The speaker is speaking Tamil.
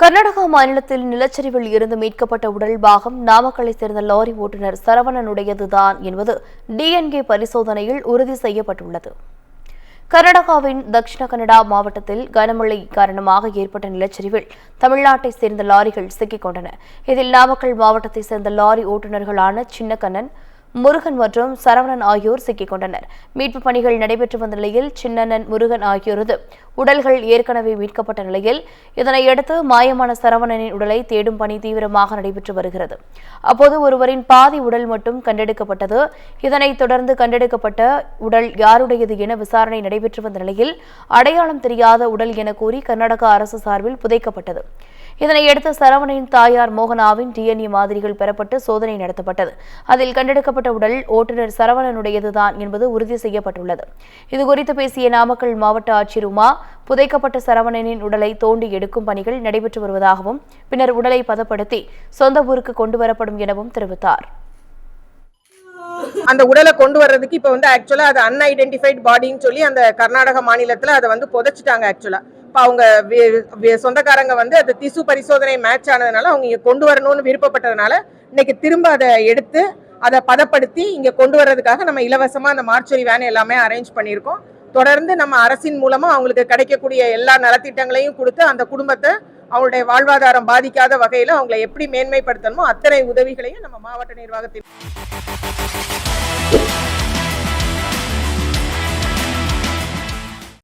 கர்நாடகா மாநிலத்தில் நிலச்சரிவில் இருந்து மீட்கப்பட்ட உடல் பாகம் நாமக்கலை சேர்ந்த லாரி ஓட்டுநர் சரவணனுடையதுதான் என்பது டிஎன்கே பரிசோதனையில் உறுதி செய்யப்பட்டுள்ளது. கர்நாடகாவின் தக்ஷிண கன்னடா மாவட்டத்தில் கனமழை காரணமாக ஏற்பட்ட நிலச்சரிவில் தமிழ்நாட்டை சேர்ந்த லாரிகள் சிக்கிக் கொண்டன. இதில் நாமக்கல் மாவட்டத்தை சேர்ந்த லாரி ஓட்டுநர்களான சின்னக்கண்ணன் முருகன் மற்றும் சரவணன் ஆகியோர் சிக்கிக் கொண்டனர். மீட்புப் பணிகள் நடைபெற்று வந்த நிலையில் சின்னண்ணன் முருகன் ஆகியோரது உடல்கள் ஏற்கனவே மீட்கப்பட்ட நிலையில் இதனையடுத்து மாயமான சரவணனின் உடலை தேடும் பணி தீவிரமாக நடைபெற்று வருகிறது. அப்போது ஒருவரின் பாதி உடல் மட்டும் கண்டெடுக்கப்பட்டது. இதனைத் தொடர்ந்து கண்டெடுக்கப்பட்ட உடல் யாருடையது என விசாரணை நடைபெற்று வந்த நிலையில் அடையாளம் தெரியாத உடல் என கூறி கர்நாடக அரசு சார்பில் புதைக்கப்பட்டது. இதனையடுத்து சரவணனின் தாயார் மோகனாவின் டிஎன்ஏ மாதிரிகள் பெறப்பட்டு சோதனை நடத்தப்பட்டது. அதில் கண்டெடுக்கப்பட்ட உடல் ஓட்டுநர் சரவணனுடையதுதான் என்பது உறுதி செய்யப்பட்டுள்ளது. இதுகுறித்து பேசிய நாமக்கல் மாவட்ட ஆட்சியர் உமா புதைக்கப்பட்ட சரவணனின் உடலை தோண்டி எடுக்கும் பணிகள் நடைபெற்று வருவதாகவும் பின்னர் உடலை பதப்படுத்தி சொந்த ஊருக்கு கொண்டு வரப்படும் எனவும் தெரிவித்தார். அந்த உடலை கொண்டு வர்றதுக்கு இப்போ வந்து ஆக்சுவலா அது அன்ஐடென்டிஃபைட் பாடின்னு சொல்லி அந்த கர்நாடக மாநிலத்துல அதை வந்து புதைச்சிட்டாங்க ஆக்சுவலா இப்போ அவங்க வி- சொந்தக்காரங்க வந்து அது திசு பரிசோதனை மேட்ச் ஆனதுனால அவங்க இங்கே கொண்டு வரணும்னு விருப்பப்பட்டதுனால இன்னைக்கு திரும்ப அதை எடுத்து அதை பதப்படுத்தி இங்கே கொண்டு வர்றதுக்காக நம்ம இலவசமாக அந்த மார்ச்சரி வேன் எல்லாமே அரேஞ்ச் பண்ணியிருக்கோம். தொடர்ந்து நம்ம அரசின் மூலமாக அவங்களுக்கு கிடைக்கக்கூடிய எல்லா நலத்திட்டங்களையும் கொடுத்து அந்த குடும்பத்தை அவங்களுடைய வாழ்வாதாரம் பாதிக்காத வகையில் அவங்களை எப்படி மேன்மைப்படுத்தணுமோ அத்தனை உதவிகளையும் நம்ம மாவட்ட நிர்வாகத்தில்